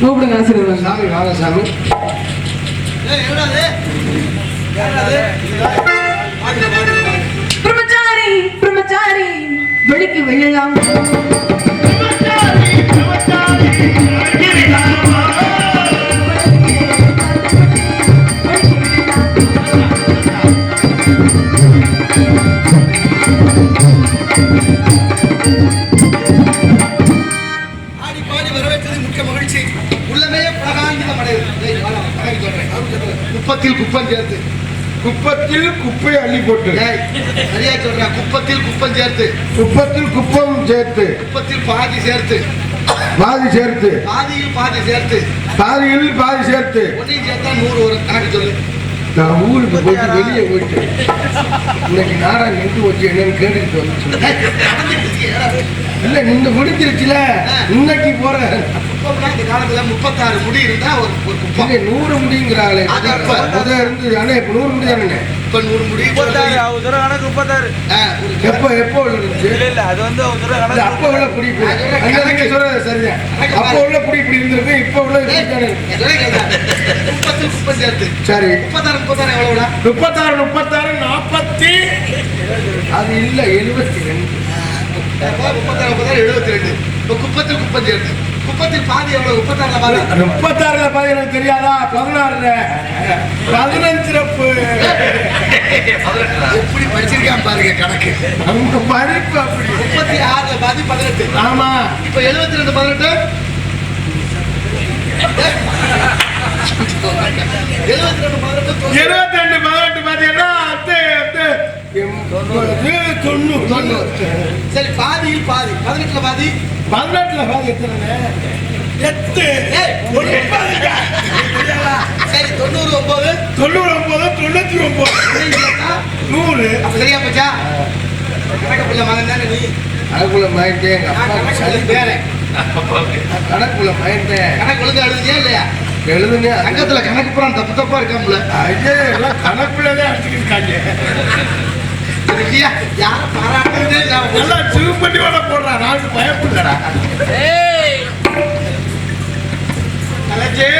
கூப்பிடுங்க ஆசீர்வாதம். சாமி வாங்க சாமி. பிரம்மச்சாரி பிரம்மச்சாரி வெளிக்கு வெள்ளலாம். குப்பத்தில் குப்பம் சேர்த்து. குப்பத்தில் குப்பை அள்ளி போட்டு. சரியா சொல்றேன் குப்பத்தில் குப்பம் சேர்த்து. குப்பத்தில் குப்பம் சேர்த்து. குப்பத்தில் பாதி சேர்த்து. பாதி சேர்த்து. பாதியில் பாதி சேர்த்து. பாதியில் பாதி சேர்த்து. ஒன்றையும் சேர்த்தா நூறு வரும். கணக்கு சொல்லு. நான் ஊருக்கு போயிட்டு வெளியே போயிட்டு. இன்னைக்கு நாடகம் நின்று வச்சு என்னன்னு கேட்டுக்கிட்டு வந்து. இல்ல நின்று முடிஞ்சிருச்சுல. இன்னைக்கு போற குப்பம்னா இந்த காலத்துல முப்பத்தாறு முடி இருந்தா ஒரு ஒரு குப்பம் இல்ல நூறு முடிங்கிறாளே. அது அப்ப. முத இருந்து ஆனா இப்ப நூறு முடி தானே? இப்ப நூறு முடி முப்பத்தாறு அவங்க சொல்ற கணக்கு முப்பத்தாறு. எப்போ எப்போ இருந்துச்சு இல்ல இல்ல அது வந்து அவங்க இல்ல, கணக்கு அப்ப உள்ள குடி இப்படி. அங்க நீங்க சொல்றது சரிதான். அப்ப உள்ள குடி இப்படி இருந்திருக்கு இப்ப உள்ள. குப்பத்தில் குப்பம் சேர்த்து சரி. முப்பத்தாறு முப்பத்தாறு எவ்வளவுடா? முப்பத்தாறு முப்பத்தாறு நாற்பத்தி அது இல்ல எழுபத்தி ரெண்டு. முப்பத்தாறு முப்பத்தாறு எழுபத்தி ரெண்டு. இப்போ குப்பத்தில் குப்பம் சேர்த்து குப்பத்தில் பாதி எவ்வளவு? முப்பத்தாறுல பாதி. முப்பத்தாறுல பாதி எனக்கு தெரியாதா? பதினாறுல. எப்படி படிச்சிருக்கான் பாருங்க கணக்கு. அவங்க படிப்பு அப்படி. முப்பத்தி ஆறுல பாதி பதினெட்டு. ஆமா. இப்ப எழுபத்தி ரெண்டு பதினெட்டு? எழுபத்தி ரெண்டு பதினெட்டு பதினெட்டு பாத்தீங்கன்னா அத்து அத்து. எண்பது. தொண்ணூறு சரி பாதியில் பாதி. பதினெட்டுல பாதி. பதினெட்டுல பாதி எத்தனை? எட்டு. சரி தொண்ணூறு ஒன்பது. தொண்ணூறு ஒன்பது தொண்ணூத்தி ஒன்பது. நூறு. அப்ப சரியா போச்சா? கணக்கு பிள்ளை மகன் தானே நீ? கணக்குள்ள எங்க நான் அப்பா சளி பேரன். கணக்குள்ள மயந்தேன் கணக்கு எழுதுனியா இல்லையா? எழுதுனே சங்கத்துல கணக்கு புறம் தப்பு தப்பா இருக்காம்ல ஐயே எல்லாம் அதுக்கியா யாரும் பாராட்டுறதே? நல்லா ஜூம் பண்ணி வேணா போடுறான் நான் பயப்படுறா கலைஜி